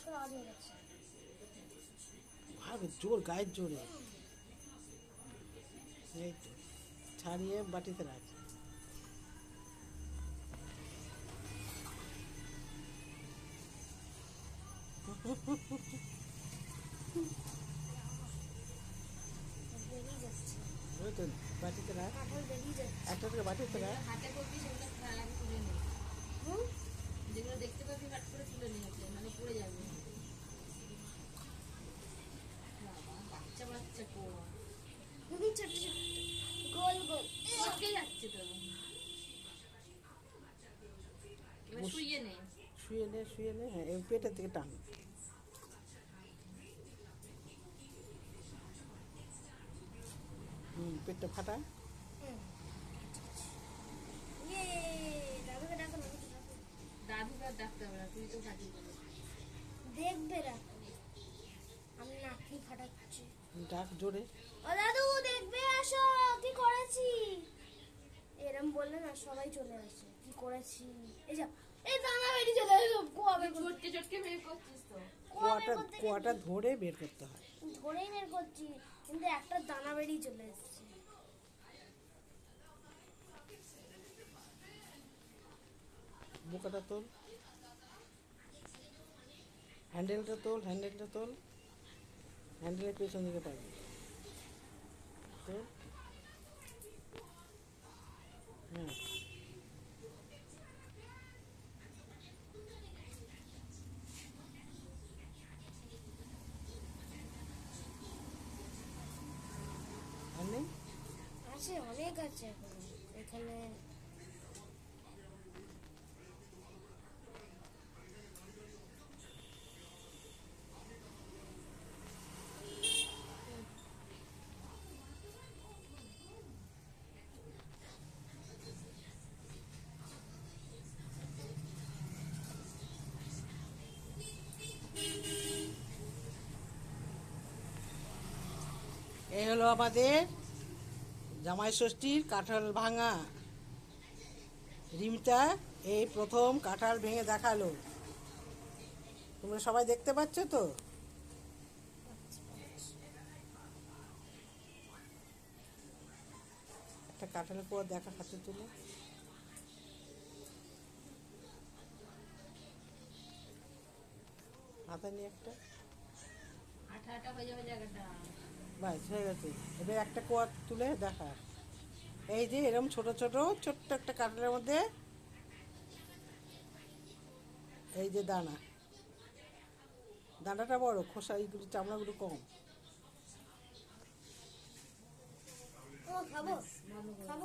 খটাস করে আওয়াজ হয়ে যাচ্ছে ভাবে জোর গায়ের জোরে এই তো ছাড়িয়ে বাটিতে রাখ বেরিয়ে যাচ্ছে ওই তো বাটিতে রাখ কাঁঠাল বেরিয়ে যাচ্ছে একটা করে বাটিতে রাখ হাতে করবি সেগুলো আগে তুলে নে হুম যেগুলো দেখতে পাবি হাট করে তুলে নিয়ে মানে পড়ে যাবে বাবা, বাচ্চা বাচ্চা কোয়া ছোট ছোট গোল গোল আটকে যাচ্ছে তো শুইয়ে নে শুয়ে নে। শুয়ে নে হ্যাঁ এই পেটের দিকে টান। হুম পেটটা ফাটা। ইয়ে আর ডাকতে হবে না তুই তো দেবে দেখবে রাখো আমি নাকি ফাটাচ্ছি। ডাক জোরে। ও দাদু দেখবে আসো। কি করেছি? এরম বললে না সবাই চলে আসে। কি করেছি? এই যা। এই দানা বেরিয়ে চলে এলো কোয়াবে চটকে চটকে বের করছিস তো। কোয়াটা কোয়াটা ধরে বের করতে হয়। ধরেই বের করছি কিন্তু একটা দানা বেরিয়ে চলে এসেছে। বোকাটা তোল। হ্যান্ডেলটা তোল হ্যান্ডেলটা তোল। হ্যান্ডেলের পেছন দিকে পাবি তোল। 응. 아니? 아직 어디 가지? 이거는 এই হলো আমাদের জামাই ষষ্ঠীর কাঁঠাল ভাঙা। রিমটা এই প্রথম কাঁঠাল ভেঙে দেখাল। তোমরা সবাই দেখতে পাচ্ছ তো? একটা কাঁঠালের পর দেখা হাতে তুলে। হাতে নিয়ে একটা। আঠা আঠা বাস হয়ে গেছে। এবার একটা কোয়া তুলে দেখা। এই যে এরকম ছোট ছোট, ছোট্ট একটা কাটলের মধ্যে এই যে দানা। দানাটা বড়, খোসা, এইগুলো, চামড়াগুলো কম। খাব। খাব